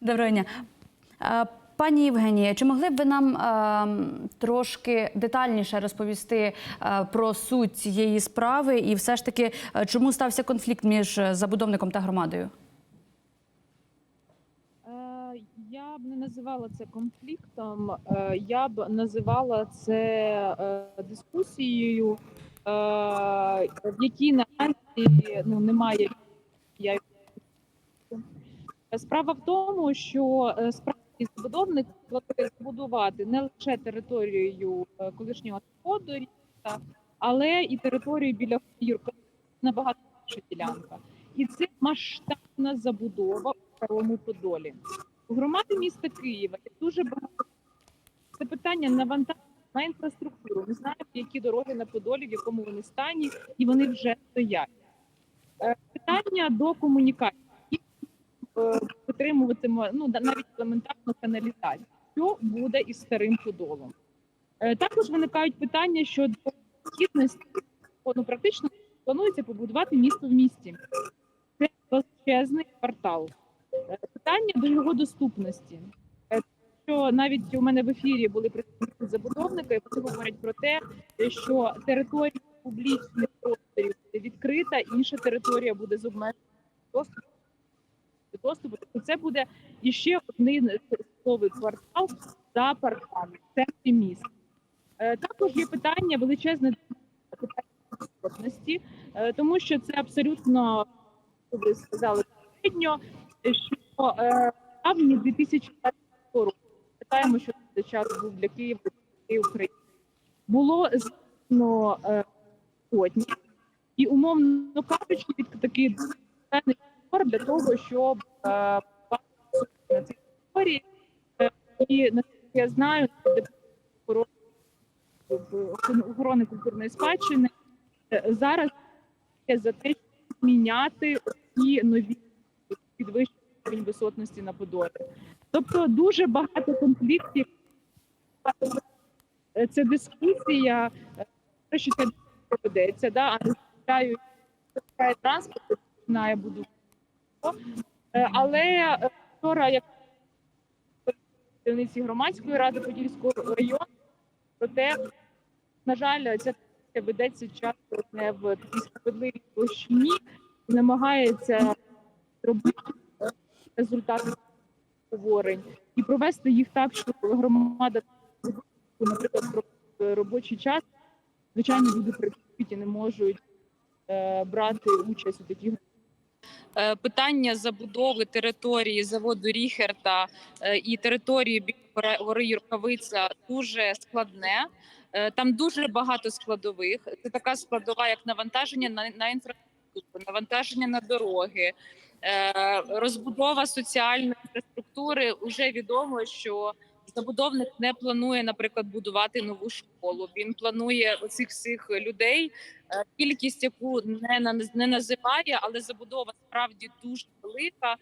Доброго дня. Пані Євгенія, чи могли б ви нам е, трошки детальніше розповісти е, про суть цієї справи і все ж таки, е, чому стався конфлікт між е, забудовником та громадою? Е, Я б не називала це конфліктом, е, я б називала це е, дискусією, е, в якій наразі ну, немає. я- Справа в тому, що е, справді забудовник планує забудувати не лише територію е, колишнього сходу, але і територію біля Юрка, набагато більша ділянка. І це масштабна забудова у Старому Подолі. У громади міста Києва є дуже багато це питання навантаження на інфраструктуру. Ми знаємо, які дороги на Подолі, в якому вони стані, і вони вже стоять. Е, Питання до комунікації. Е, Витримуватиме ну навіть елементарну каналізацію. Що буде із старим Подолом? Е, Також виникають питання щодо необхідності, ну практично планується побудувати місто в місті. Це величезний квартал. Е, Питання до його доступності. Е, Що навіть у мене в ефірі були представники забудовника, і вони говорять про те, що територія публічних просторів буде відкрита, інша територія буде з обмеженим доступом. Доступу. Тобто це буде іще один житловий квартал за парками в центрі міста. Е, Також є питання величезне доступності, е, тому що це абсолютно ви сказали попередньо, що е, в травні 2020 року питаємо, що це час був для Києва і України. Було е, сотні, і умовно кажучи, від такий збор для того, щоб е, на цій території. Е, І наскільки я знаю, охорони- культурної спадщини е, зараз є за те, щоб міняти ці нові підвищення рівень висотності на Подолі. Тобто дуже багато конфліктів. Це дискусія, що це ведеться, да, а не транспорт, починає будувати. Е, Але е, вчора, як керівниці громадської ради Подільського району, проте, на жаль, ця ведеться часто не в такій справедливій площині, намагається робити результати говорень і провести їх так, щоб громада, наприклад, робочий час, звичайно, люди працюють і не можуть е, брати участь у таких питання забудови території заводу Ріхерта е, і території гори- Юркавиця дуже складне. Е, Там дуже багато складових. Це така складова, як навантаження на, на інфраструктуру, навантаження на дороги, е, розбудова соціальної інфраструктури. Уже відомо, що забудовник не планує, наприклад, будувати нову школу. Він планує оцих всіх людей Е, кількість, яку не не називає, але забудова справді дуже велика.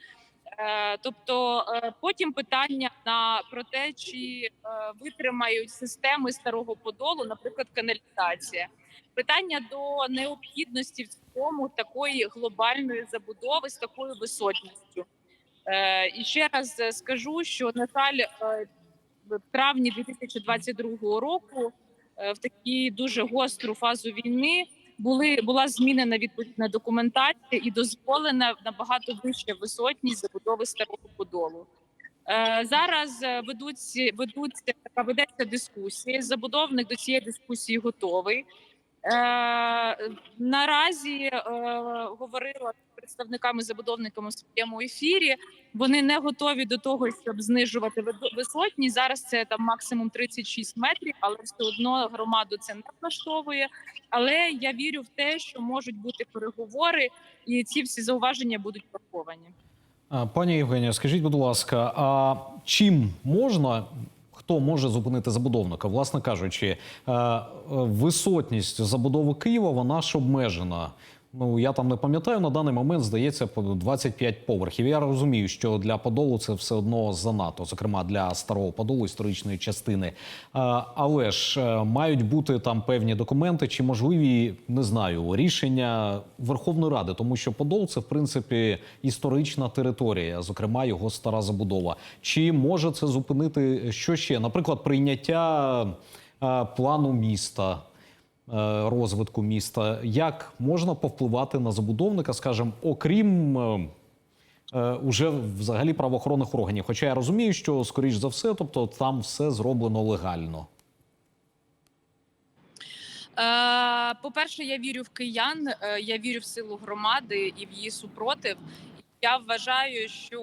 Е, Тобто е, потім питання на про те, чи витримають системи старого подолу, наприклад, каналізація. Питання до необхідності в цьому такої глобальної забудови з такою висотністю. І ще раз скажу, що на жаль, в травні 2022 року е, в такі дуже гостру фазу війни були була змінена відповідна документація і дозволена набагато вища висотність забудови старого подолу. Е, зараз е, ведуться ведуться така ведеться дискусія. Забудовник до цієї дискусії готовий. Наразі говорила представниками забудовниками в своєму ефірі. Вони не готові до того, щоб знижувати висотність. Зараз це там максимум 36 метрів, але все одно громаду це не влаштовує. Але я вірю в те, що можуть бути переговори, і ці всі зауваження будуть враховані. Пані Євгенія, скажіть, будь ласка, а чим можна, хто може зупинити забудовника? Власне кажучи, е, е, висотність забудови Києва вона ж обмежена. Ну я там не пам'ятаю на даний момент, здається, по 25 поверхів. Я розумію, що для Подолу це все одно занадто, зокрема для старого Подолу історичної частини. Але ж е, мають бути там певні документи чи можливі, не знаю, рішення Верховної Ради, тому що Подол це в принципі історична територія, зокрема його стара забудова. Чи може це зупинити що ще? Наприклад, прийняття е, плану міста е, розвитку міста. Як можна повпливати на забудовника, скажімо, окрім е, е, уже взагалі правоохоронних органів? Хоча я розумію, що скоріш за все, тобто там все зроблено легально. Е, По-перше, я вірю в киян, е, я вірю в силу громади і в її супротив. Я вважаю, що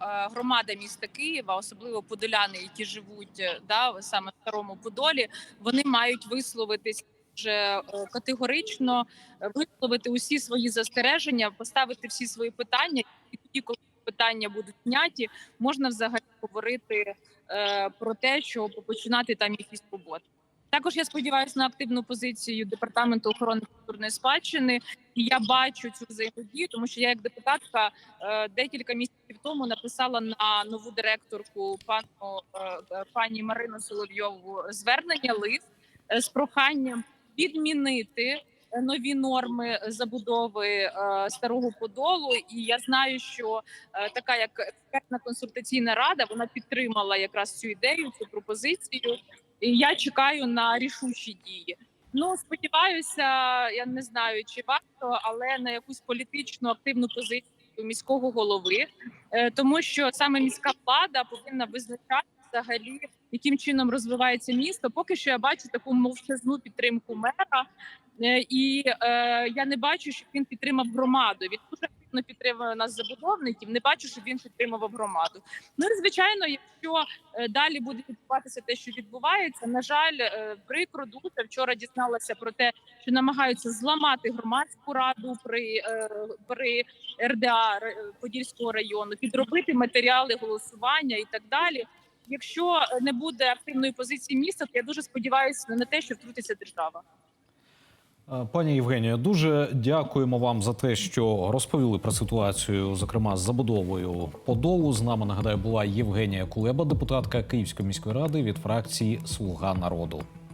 е, громада міста Києва, особливо подоляни, які живуть е, да, саме в старому Подолі, вони мають висловитись вже е, категорично, е, висловити усі свої застереження, поставити всі свої питання. І тоді, коли питання будуть зняті, можна взагалі говорити е, про те, що починати там якісь роботи. Також я сподіваюся на активну позицію департаменту охорони культурної спадщини, і я бачу цю взаємодію, тому що я, як депутатка, е, декілька місяців тому написала на нову директорку пану пані Марину Соловйову звернення лист з проханням відмінити нові норми забудови е, старого подолу. І я знаю, що е, така як експертна консультаційна рада вона підтримала якраз цю ідею, цю пропозицію. І я чекаю на рішучі дії. Ну сподіваюся, я не знаю чи варто, але на якусь політичну активну позицію міського голови, Е, тому що саме міська влада повинна визначати взагалі, яким чином розвивається місто. Поки що я бачу таку мовчазну підтримку мера, Е, і е, я не бачу, щоб він підтримав громаду. Він дуже активно підтримує нас забудовників. Не бачу, щоб він підтримував громаду. Ну і звичайно, якщо е, далі буде відбуватися те, що відбувається, на жаль, е, прикро дуже вчора дізналася про те, що намагаються зламати громадську раду при, при РДА Подільського району, підробити матеріали голосування і так далі. Якщо е, не буде активної позиції міста, то я дуже сподіваюся на те, що втрутиться держава. Е, Пані Євгенія, дуже дякуємо вам за те, що розповіли про ситуацію, зокрема з забудовою Подолу. З нами нагадаю була Євгенія Кулеба, депутатка Київської міської ради від фракції Слуга народу.